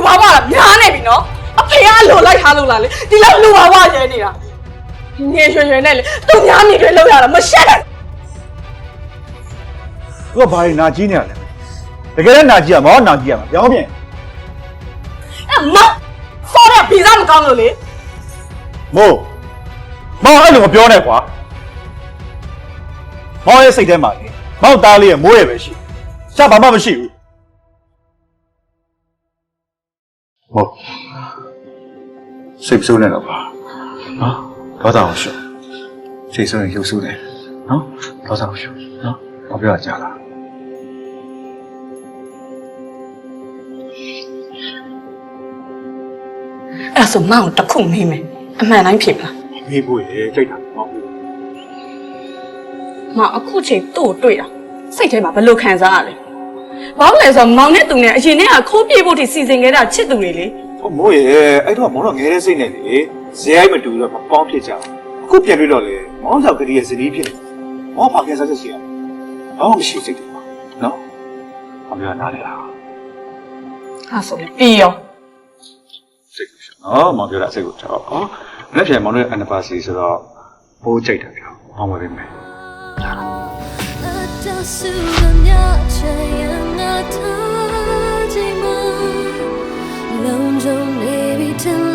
လူပါပါလားများနေပြီနော်အဖေကလိုလိုက်ထားလို့လားလေဒီလောက်လူပါပါရဲနေတာငယ်ရွှေရွှေနဲ့လေသူများမိတွေလောက်ရတာမရှက်တဲ့သူကဘာတွေနာကြီးနေရလဲတကယ်လည်းနာကြီးရမှာဟောနာကြီးရမှာပြောင်းပြင်အဲ့မဆောတဲ့ဗီဇမကောင်းလို့လေမို့မောင်အဲ့လိုမပြောနဲ့ကွာမောင်ရဲ့စိတ်ထဲမှာလေမောင်သားလေးရဲ့မိုးရပဲရှိရှာဘာမှမရှိဘူး ဟုတ်စိတ်ဆိုးနေတော့ပါနော်ဒေါသအောင်ရှုစိတ်ဆိုးရင်ရုပ်ဆိုးတယ်နော်ဒေါသအောင်ရှုနော်ဘာပြောကြလားအဲ့ဒါဆိုမောင်တစ်ခုမေးမယ်အမှန်တိုင်းဖြစ်ပါလားမေးဖို့ရေကြိတ်တာမဟုတ်ဘူးမောင်အခုချိန်သူ့ကိုတွေ့တာစိတ်ထဲမှာဘယ်လိုခံစားရလဲ ဘာလို့လဲဆိုတော့မောင်နဲ့သူနဲ့အရင်ကခိုးပြေးဖို့ထိစီစဉ်ခဲ့တာချစ်သူတွေလေဟိုမိုးရေအဲ့တော့မောင်တော့ငဲတဲ့စိတ်နဲ့လေဇေယိုက်မတူတော့မပေါင်းဖြစ်ကြဘူးအခုပြန်တွေ့တော့လေမောင်ဆောက်ကလေးရဲ့ဇနီးဖြစ်နေမောင်ဘာကဲစားချက်ရှိရဘာမှမရှိစိတ်တယ်နော်ဘာပြောနားလဲလားအဲ့ဆိုရင်ပြီးရောစိတ်ကိုရှောနော်မောင်ပြောတာစိတ်ကိုချောဟောလက်ပြန်မောင်ရဲ့ anniversary ဆိုတော့ပိုးကြိုက်တယ်ပြောမောင်ဝယ်ပေးမယ် 的数个鸟这样啊，他寂寞，笼中你比天。